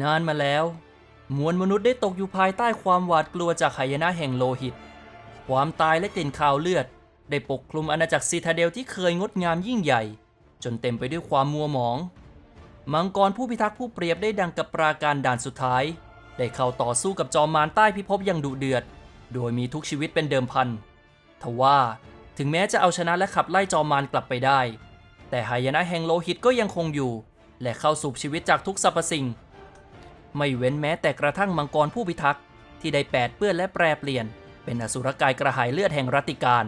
นานมาแล้ว มวลมนุษย์ได้ตกอยู่ภายใต้ความหวาดกลัวจากหายนะแห่งโลหิต ความตายและกลิ่นคาวเลือด ได้ปกคลุมอาณาจักรซีทาเดลที่เคยงดงามยิ่งใหญ่ จนเต็มไปด้วยความมัวหมอง มังกรผู้พิทักษ์ผู้เปรียบได้ดังกับปราการด่านสุดท้าย ได้เข้าต่อสู้กับจอมมารใต้พิภพอย่างดุเดือด โดยมีทุกชีวิตเป็นเดิมพันทว่าถึงแม้จะเอาชนะและขับไล่จอมมารกลับไปได้ แต่หายนะแห่งโลหิตก็ยังคงอยู่ และเข้าสูบชีวิตจากทุกสรรพสิ่ง ไม่เว้นแม้แต่กระทั่งมังกรผู้พิทักษ์ที่ได้แปดเปื้อนและแปรเปลี่ยน เป็นอสุรกายกระหายเลือดแห่งรัติการ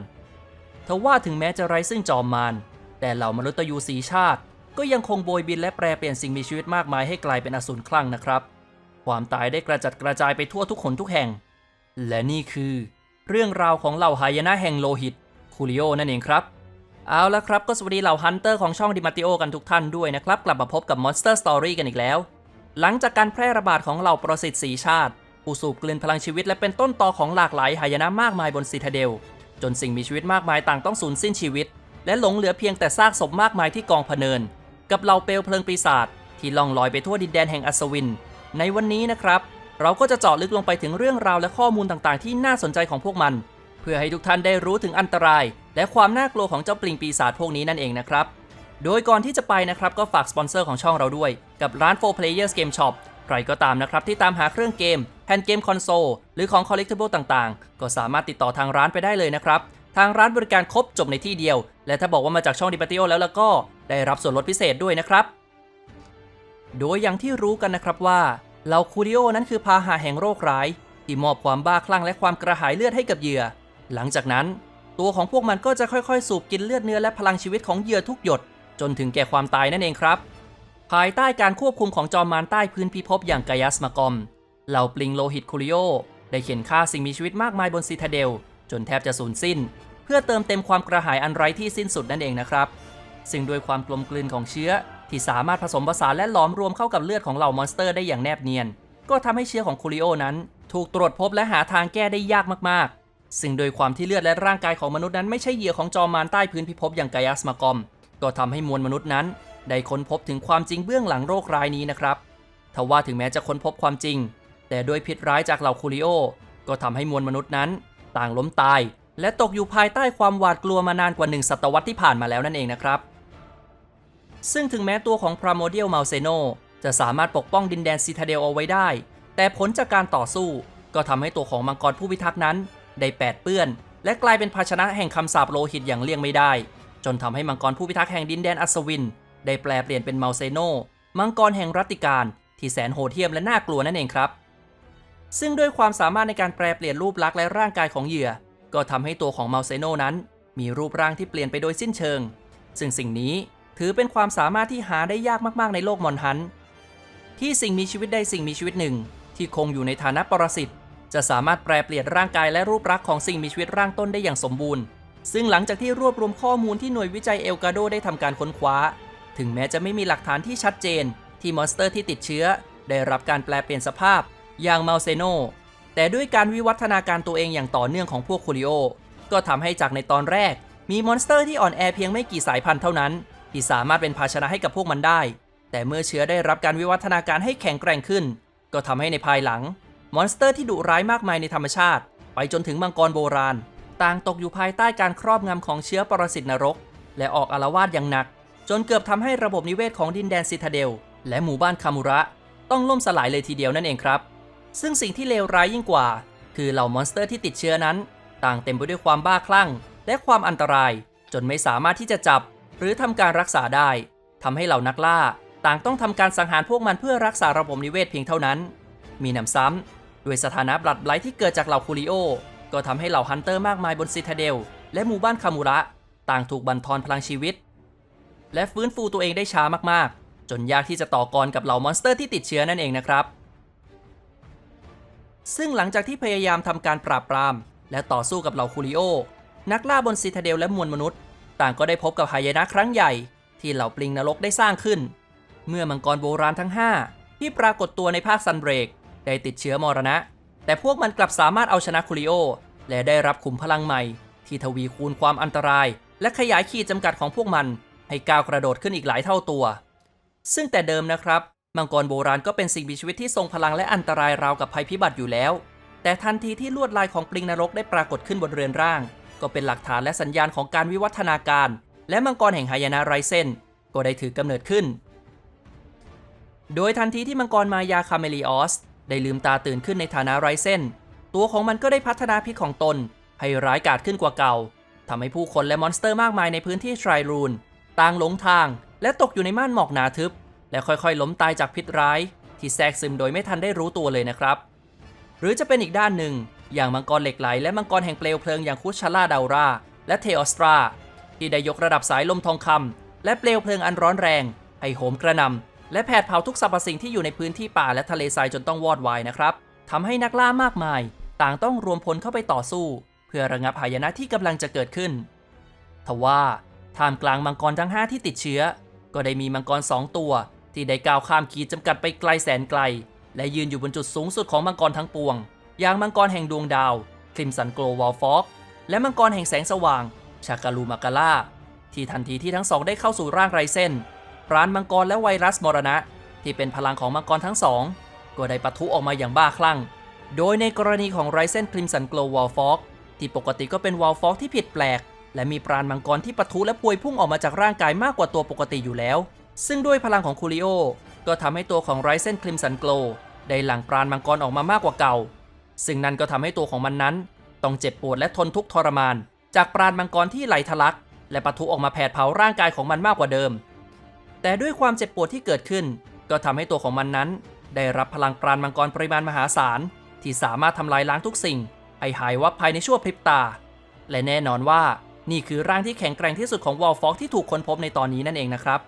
ทว่าถึงแม้จะไร้ซึ่งจอมมารแต่เหล่ามนุษย์ยูสีชาติ ก็ยังคงโบยบินและแปรเปลี่ยนสิ่งมีชีวิตมากมายให้กลายเป็นอสูรคลั่งนะครับ ความตายได้กระจัดกระจายไปทั่วทุกคนทุกแห่ง และนี่คือ เรื่องราวของเหล่าหายนะแห่งโลหิตคูริโอนั่นเองครับเอาละครับก็สวัสดีเหล่าฮันเตอร์ของช่องดิมาติโอกันทุกท่านด้วยนะครับ กลับมาพบกับ Monster Story กันอีกแล้ว หลังจากการแพร่ระบาดของเหล่าปรสิตสีชาติผู้สูบกลืนพลังชีวิตและเป็นต้นตอของหลากหลายหายนะมากมายบนซีทาเดล จนสิ่งมีชีวิตมากมายต่างต้องสูญสิ้นชีวิต และหลงเหลือเพียงแต่ซากศพมากมายที่กองพเนิน กับเหล่าเปลวเพลิงปีศาจที่ล่องลอยไปทั่วดินแดนแห่งอัศวิน ในวันนี้นะครับ เราก็จะเจาะลึกลงไปถึงเรื่องราวและข้อมูลต่างๆ ที่น่าสนใจของพวกมัน เพื่อให้ทุกท่านได้รู้ถึงอันตราย และความน่ากลัวของเจ้าปลิงปีศาจพวกนี้นั่นเองนะครับ โดยก่อนที่จะไปนะครับก็ฝากสปอนเซอร์ของช่องเราด้วย กับร้าน 4 Players Game Shop ใครก็ตามนะครับที่ตามหาเครื่องเกมแผ่นเกมคอนโซลหรือของ Collectible ต่างๆ ก็สามารถติดต่อทางร้านไปได้เลยนะครับ ทางร้านบริการครบจบในที่เดียว และถ้าบอกว่ามาจากช่องดิปติโอแล้วแล้วก็ได้รับส่วนลดพิเศษด้วยนะครับ โดยอย่างที่รู้กันนะครับว่าเหล่าคูริโอนั้นคือพาหะแห่งโรคร้าย ที่มอบความบ้าคลั่งและความกระหายเลือดให้กับเหยื่อ หลังจากนั้น ตัวของพวกมันก็จะค่อยๆ สูบกินเลือดเนื้อและพลังชีวิตของเหยื่อทุกหยด จนถึงแก่ความตายนั่นเองครับ ภายใต้การควบคุมของจอมมารใต้พื้นพิภพอย่างกายาสมากอม เหล่าปลิงโลหิตคูริโอได้เข็นฆ่าสิ่งมีชีวิตมากมายบนซีทาเดล จนแทบจะสูญสิ้น เพื่อเติมเต็มความกระหายอันไร้ที่สิ้นสุดนั่นเองนะครับ ซึ่งด้วยความกลมกลืนของเชื้อที่สามารถผสมผสานและหลอมรวมเข้ากับเลือดของเหล่ามอนสเตอร์ได้อย่างแนบเนียน ก็ทำให้เชื้อของคูริโอนั้น ถูกตรวจพบและหาทางแก้ได้ยากมากๆ ซึ่งโดยความที่เลือดและร่างกายของมนุษย์นั้นไม่ใช่เหยื่อของจอมมารใต้พื้นพิภพอย่างกายาสมากอม ก็ทำให้มวลมนุษย์นั้น ได้ค้นพบถึงความจริงเบื้องหลังโรคร้ายนี้นะครับทว่าถึงแม้จะค้นพบความจริง แต่โดยพิษร้ายจากเหล่าคูริโอ ก็ทำให้มวลมนุษย์นั้น ต่างล้มตาย และตกอยู่ภายใต้ความหวาดกลัวมานานกว่าหนึ่งศตวรรษที่ผ่านมาแล้วนั่นเองนะครับ ซึ่งถึงแม้ตัวของพรามเดียลมาเซโนจะสามารถปกป้องดินแดนซีทาเดลเอาไว้ได้ แต่ผลจากการต่อสู้ ก็ทำให้ตัวของมังกรผู้พิทักษ์นั้น ได้แปดเปื้อน และกลายเป็นภาชนะแห่งคำสาปโลหิตอย่างเลี่ยงไม่ได้ จนทำให้มังกรผู้พิทักษ์แห่งดินแดนอัศวิน ได้แปลเปลี่ยนเป็นมาเซโนมังกรแห่งรัติการที่แสนโหดเหี้ยมและน่ากลัวนั่นเองครับ ซึ่งด้วยความสามารถในการแปลเปลี่ยนรูปลักษณ์และร่างกายของเหยื่อ ก็ทำให้ตัวของมาเซโนนั้น มีรูปร่างที่เปลี่ยนไปโดยสิ้นเชิง ซึ่งสิ่งนี้ถือเป็นความสามารถที่หาได้ยากมากๆในโลกมอนฮันที่สิ่งมีชีวิตใดสิ่งมีชีวิตหนึ่ง ที่คงอยู่ในฐานะปรสิตจะสามารถแปลเปลี่ยนร่างกายและรูปลักษณ์ของสิ่งมีชีวิตร่างต้นได้อย่างสมบูรณ์ ซึ่งหลังจากที่รวบรวมข้อมูลที่หน่วยวิจัยเอลกาโดได้ทำการค้นคว้า ถึงแม้จะไม่มีหลักฐานที่ชัดเจน ที่มอนสเตอร์ที่ติดเชื้อ ได้รับการแปลเปลี่ยนสภาพ อย่างมาเซโนแต่ด้วยการวิวัฒนาการตัวเองอย่างต่อเนื่องของพวกคูริโอ ก็ทำให้จากในตอนแรก มีมอนสเตอร์ที่อ่อนแอเพียงไม่กี่สายพันธุ์เท่านั้น ที่สามารถเป็นภาชนะให้กับพวกมันได้ แต่เมื่อเชื้อได้รับการวิวัฒนาการให้แข็งแกร่งขึ้น ก็ทำให้ในภายหลัง มอนสเตอร์ที่ดุร้ายมากมายในธรรมชาติ ไปจนถึงมังกรโบราณ ต่างตกอยู่ภายใต้การครอบงำของเชื้อปรสิตนรก และออกอาละวาดอย่างหนัก จนเกือบทำให้ระบบนิเวศของดินแดนซิทาเดล และหมู่บ้านคามูระ ต้องล่มสลายเลยทีเดียวนั่นเองครับ ซึ่งสิ่งที่เลวร้ายยิ่งกว่า คือเหล่ามอนสเตอร์ที่ติดเชื้อนั้น ต่างเต็มไปด้วยความบ้าคลั่ง และความอันตราย จนไม่สามารถที่จะจับ หรือทำการรักษาได้ทำให้เหล่านักล่า ต่างต้องทำการสังหารพวกมันเพื่อรักษาระบบนิเวศเพียงเท่านั้น มีหนำซ้ำด้วยสถานะบลัดไลท์ที่เกิดจากเหล่าคูริโอ ก็ทำให้เหล่าฮันเตอร์มากมายบนซิทาเดล และหมู่บ้านคามูระ ต่างถูกบั่นทอนพลังชีวิต และฟื้นฟูตัวเองได้ช้ามากๆ จนยากที่จะต่อกรกับเหล่ามอนสเตอร์ที่ติดเชื้อนั่นเองนะครับ ซึ่งหลังจากที่พยายามทำการปราบปราม และต่อสู้กับเหล่าคูริโอ นักล่าบนซิทาเดลและมวลมนุษย์ ต่างก็ได้พบกับหายนะครั้งใหญ่ ที่เหล่าปลิงนรกได้สร้างขึ้น เมื่อมังกรโบราณทั้ง 5 ที่ปรากฏตัวในภาคซันเบรกได้ติดเชื้อมรณะแต่พวกมันกลับสามารถเอาชนะคูริโอ และได้รับขุมพลังใหม่ ที่ทวีคูณความอันตราย และขยายขีดจำกัดของพวกมัน ให้ก้าวกระโดดขึ้นอีกหลายเท่าตัว ซึ่งแต่เดิมนะครับ มังกรโบราณก็เป็นสิ่งมีชีวิตที่ทรงพลังและอันตรายราวกับภัยพิบัติอยู่แล้ว แต่ทันทีที่ลวดลายของปลิงนรกได้ปรากฏขึ้นบนเรือนร่าง ก็เป็นหลักฐานและสัญญาณของการวิวัฒนาการ และมังกรแห่งหายนะไรเซนก็ได้ถือกำเนิดขึ้น โดยทันทีที่มังกรมายาคาเมลีออสได้ลืมตาตื่นขึ้นในฐานะไรเซน ตัวของมันก็ได้พัฒนาพิษของตน ให้ร้ายกาจขึ้นกว่าเก่าทำให้ผู้คนและมอนสเตอร์มากมายในพื้นที่ทรายรูนต่างหลงทาง และตกอยู่ในม่านหมอกหนาทึบ และค่อยๆ ล้มตายจากพิษร้าย ที่แทรกซึมโดยไม่ทันได้รู้ตัวเลยนะครับ หรือจะเป็นอีกด้านหนึ่ง อย่างมังกรเหล็กไหล และมังกรแห่งเปลวเพลิงอย่างคุชชาล่าดาวรา และเทออสตรา ที่ได้ยกระดับสายลมทองคำและเปลวเพลิงอันร้อนแรงให้โหมกระหนำและแผดเผาทุกสรรพสิ่งที่อยู่ในพื้นที่ป่าและทะเลทรายจนต้องวอดวายนะครับทำให้นักล่ามากมาย ต่างต้องรวมพลเข้าไปต่อสู้ เพื่อระงับหายนะที่กำลังจะเกิดขึ้น ทว่าท่ามกลางมังกรทั้ง 5 ที่ติดเชื้อ ก็ได้มีมังกร 2 ตัว ที่ได้ก้าวข้ามขีดจำกัดไปไกลแสนไกล และยืนอยู่บนจุดสูงสุดของมังกรทั้งปวง อย่างมังกรแห่งดวงดาวคลิมสันโกลวอลฟอกและมังกรแห่งแสงสว่างชากาลูมากาล่าที่ทันทีที่ทั้งสองได้เข้าสู่ร่างไรเส้นปราณมังกรและไวรัสมรณะ ที่เป็นพลังของมังกรทั้งสอง ก็ได้ปะทุออกมาอย่างบ้าคลั่ง โดยในกรณีของไรเซนคลิมสันโกลวอลฟอกที่ปกติก็เป็นวอลฟอกที่ผิดแปลก และมีปราณมังกรที่ปะทุและพวยพุ่งออกมาจากร่างกายมากกว่าตัวปกติอยู่แล้ว ซึ่งด้วยพลังของคูริโอก็ทำให้ตัวของไรเซนคลิมสันโกลได้หลั่งปราณมังกรออกมามากกว่าเก่า ซึ่งนั่นก็ทำให้ตัวของมันนั้น ต้องเจ็บปวดและทนทุกข์ทรมาน จากปราณมังกรที่ไหลทะลัก และปะทุออกมาแผดเผาร่างกายของมันมากกว่าเดิม แต่ด้วยความเจ็บปวดที่เกิดขึ้น ก็ทำให้ตัวของมันนั้น ได้รับพลังปราณมังกรปริมาณมหาศาล ที่สามารถทำลายล้างทุกสิ่ง ให้หายวับภายในชั่วพริบตา และแน่นอนว่านี่คือร่างที่แข็งแกร่งที่สุดของวอลฟอกที่ถูกค้นพบในตอนนี้นั่นเองนะครับ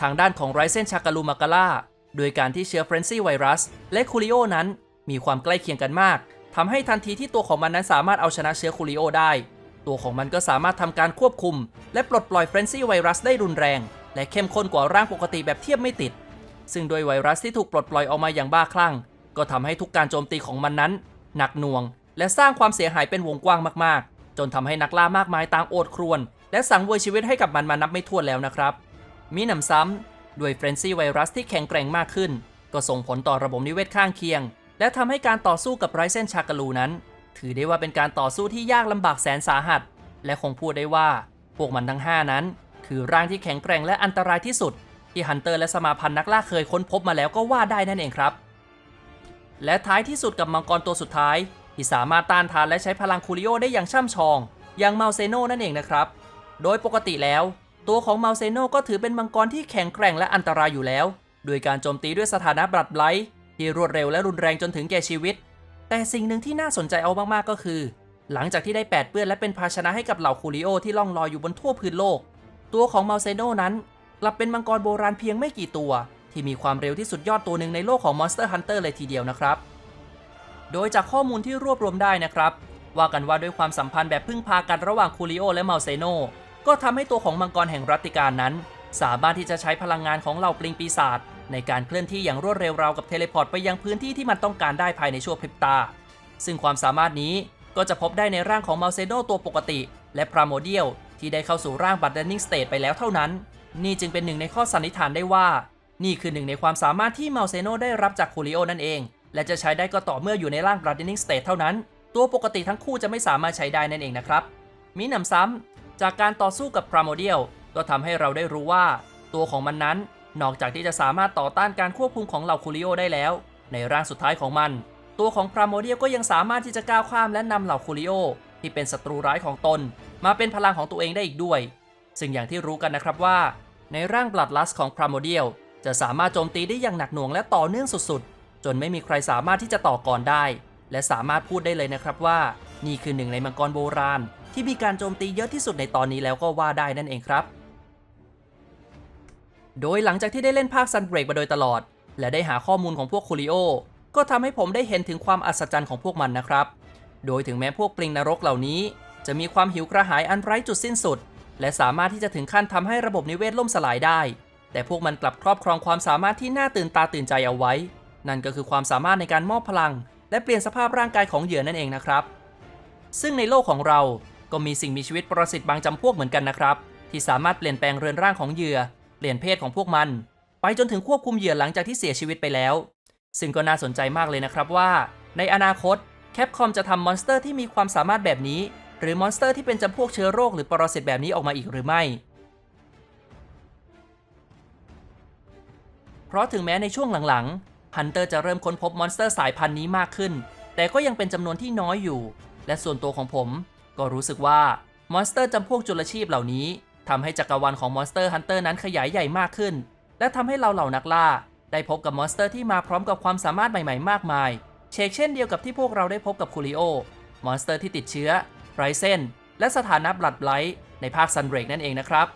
ทางด้านของไรเซนชากาลูมากาล่าโดยการที่เชื้อเฟรนซี่ไวรัส และคูริโอนั้น มีความใกล้เคียงกันมากทำให้ทันทีที่ตัวของมันนั้นสามารถเอาชนะเชื้อคูริโอได้ ตัวของมันก็สามารถทำการควบคุม และปลดปล่อยเฟรนซี่ไวรัสได้รุนแรง และเข้มข้นกว่าร่างปกติแบบเทียบไม่ติด ซึ่งโดยไวรัสที่ถูกปลดปล่อยออกมาอย่างบ้าคลั่ง ก็ทำให้ทุกการโจมตีของมันนั้น หนักหน่วง และสร้างความเสียหายเป็นวงกว้างมากๆ จนทำให้นักล่ามากมายต่างโอดครวญและสังเวยชีวิตให้กับมันมานับไม่ถ้วนแล้วนะครับ มีหนำซ้ำด้วยเฟรนซี่ไวรัสที่แข็งแกร่งมากขึ้น ก็ส่งผลต่อระบบนิเวศข้างเคียง และทำให้การต่อสู้กับไรเซนชากาลูนั้น ถือได้ว่าเป็นการต่อสู้ที่ยากลำบากแสนสาหัส และคงพูดได้ว่า พวกมันทั้ง 5 นั้น คือร่างที่แข็งแกร่งและอันตรายที่สุด ที่ฮันเตอร์และสมาพันธ์นักล่าเคยค้นพบมาแล้วก็ว่าได้นั่นเองครับ และท้ายที่สุดกับมังกรตัวสุดท้าย ที่สามารถต้านทานและใช้พลังคูริโอได้อย่างช่ำชอง อย่างเมาเซโนนั่นเองนะครับ โดยปกติแล้ว ตัวของเมาเซโนก็ถือเป็นมังกรที่แข็งแกร่งและอันตรายอยู่แล้ว โดยการโจมตีด้วยสถานะบลัดไลท์ที่รวดเร็วและรุนแรงจนถึงแก่ชีวิต แต่สิ่งหนึ่งที่น่าสนใจเอามากๆก็คือ หลังจากที่ได้แปดเปื้อนและเป็นภาชนะให้กับเหล่าคูริโอที่ล่องลอยอยู่บนทั่วพื้นโลก ตัวของเมาเซโนนั้นกลับเป็นมังกรโบราณเพียงไม่กี่ตัว ที่มีความเร็วที่สุดยอดตัวหนึ่งในโลกของ Monster Hunter เลยทีเดียวนะครับ โดยจากข้อมูลที่รวบรวมได้นะครับ ว่ากันว่าด้วยความสัมพันธ์แบบพึ่งพากันระหว่างคูริโอและเมาเซโนก็ทำให้ตัวของมังกรแห่งรัตติการนั้น สามารถที่จะใช้พลังงานของเหล่าปลิงปีศาจในการเคลื่อนที่อย่างรวดเร็วราวกับเทเลพอร์ตไปยังพื้นที่ที่มันต้องการได้ภายในชั่วพริบตา ซึ่งความสามารถนี้ก็จะพบได้ในร่างของเมาเซโนตัวปกติ และพรามโมเดียลที่ได้เข้าสู่ร่างบัตเดนนิงสเตทไปแล้วเท่านั้น นี่จึงเป็นหนึ่งในข้อสันนิษฐานได้ว่า นี่คือหนึ่งในความสามารถที่เมาเซโนได้รับจากคูริโอนั่นเอง และจะใช้ได้ก็ต่อเมื่ออยู่ในร่าง Gardening State เท่านั้น ตัวปกติทั้งคู่จะไม่สามารถใช้ได้นั่นเองนะครับ มีหนำซ้ำ จากการต่อสู้กับ Primordial ก็ทำให้เราได้รู้ว่า ตัวของมันนั้น นอกจากที่จะสามารถต่อต้านการควบคุมของเหล่าคูริโอได้แล้ว ในร่างสุดท้ายของมัน ตัวของ Primordial ก็ยังสามารถที่จะก้าวข้ามและนำเหล่าคูริโอที่เป็นศัตรูร้ายของตน มาเป็นพลังของตัวเองได้อีกด้วย ซึ่งอย่างที่รู้กันนะครับว่า ในร่าง Bloodlust ของ Primordial จะสามารถโจมตีได้อย่างหนักหน่วงและต่อเนื่องสุดๆ จนไม่มีใครสามารถที่จะต่อก่อนได้ และสามารถพูดได้เลยนะครับว่า นี่คือหนึ่งในมังกรโบราณ ที่มีการโจมตีเยอะที่สุดในตอนนี้แล้วก็ว่าได้นั่นเองครับ โดยหลังจากที่ได้เล่นภาค Sunbreak มาโดยตลอด และได้หาข้อมูลของพวกคูริโอก็ทำให้ผมได้เห็นถึงความอัศจรรย์ของพวกมันนะครับ โดยถึงแม้พวกปลิงนรกเหล่านี้ จะมีความหิวกระหายอันไร้จุดสิ้นสุด และสามารถที่จะถึงขั้นทำให้ระบบนิเวศล่มสลายได้ แต่พวกมันกลับครอบครองความสามารถที่น่าตื่นตาตื่นใจเอาไว้ นั่นก็คือความสามารถในการมอบพลัง และเปลี่ยนสภาพร่างกายของเหยื่อนั่นเองนะครับ ซึ่งในโลกของเราก็มีสิ่งมีชีวิตประสิทธิ์บางจำพวกเหมือนกันนะครับ ที่สามารถเปลี่ยนแปลงเรือนร่างของเหยื่อ เปลี่ยนเพศของพวกมัน ไปจนถึงควบคุมเหยื่อหลังจากที่เสียชีวิตไปแล้ว ซึ่งก็น่าสนใจมากเลยนะครับว่า ในอนาคตแคปคอมจะทำมอนสเตอร์ที่มีความสามารถแบบนี้ หรือมอนสเตอร์ที่เป็นจำพวกเชื้อโรคหรือปรสิตแบบนี้ออกมาอีกหรือไม่ เพราะถึงแม้ในช่วงหลังๆฮันเตอร์จะเริ่มค้นพบมอนสเตอร์สายพันธุ์นี้มากขึ้น แต่ก็ยังเป็นจำนวนที่น้อยอยู่ และส่วนตัวของผมก็รู้สึกว่ามอนสเตอร์จำพวกจุลชีพเหล่านี้ทำให้จักรวาลของมอนสเตอร์ฮันเตอร์นั้นขยายใหญ่มากขึ้น และทำให้เราเหล่านักล่า ได้พบกับมอนสเตอร์ที่มาพร้อมกับความสามารถใหม่ๆ มากมาย เชกเช่นเดียวกับที่พวกเราได้พบกับคูริโอ มอนสเตอร์ที่ติดเชื้อไรเซนและสถานะบลัดไบลท์ในภาคซันเบรกนั่นเองนะครับ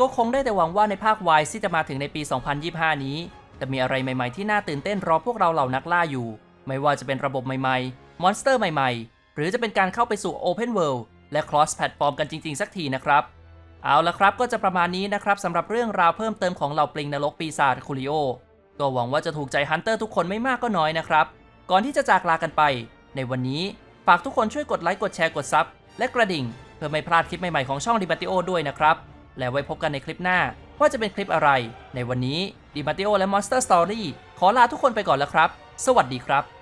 ก็คงได้แต่หวังว่าในภาค Y ที่จะมาถึงในปี 2025 นี้ จะมีอะไรใหม่ๆที่น่าตื่นเต้นรอพวกเราเหล่านักล่าอยู่ ไม่ว่าจะเป็นระบบใหม่ๆ มอนสเตอร์ใหม่ๆ หรือจะเป็นการเข้าไปสู่ Open World และ Cross Platform กันจริง ๆ สักทีนะครับ เอาละครับก็จะประมาณนี้นะครับสำหรับเรื่องราวเพิ่มเติมของเหล่าปลิงนรกปีศาจคูริโอก็หวังว่าจะถูกใจฮันเตอร์ทุกคนไม่มากก็น้อยนะครับก่อนที่จะจากลากันไป ในวันนี้ฝากทุกคนช่วยกดไลค์กดแชร์กดซับและกระดิ่ง เพื่อไม่พลาดคลิปใหม่ๆของช่องดิบัติโอด้วยนะครับ และไว้พบกันในคลิปหน้า ว่าจะเป็นคลิปอะไร ในวันนี้ดิมัติโอและ Monster Story ขอลาทุกคนไปก่อนแล้วครับ สวัสดีครับ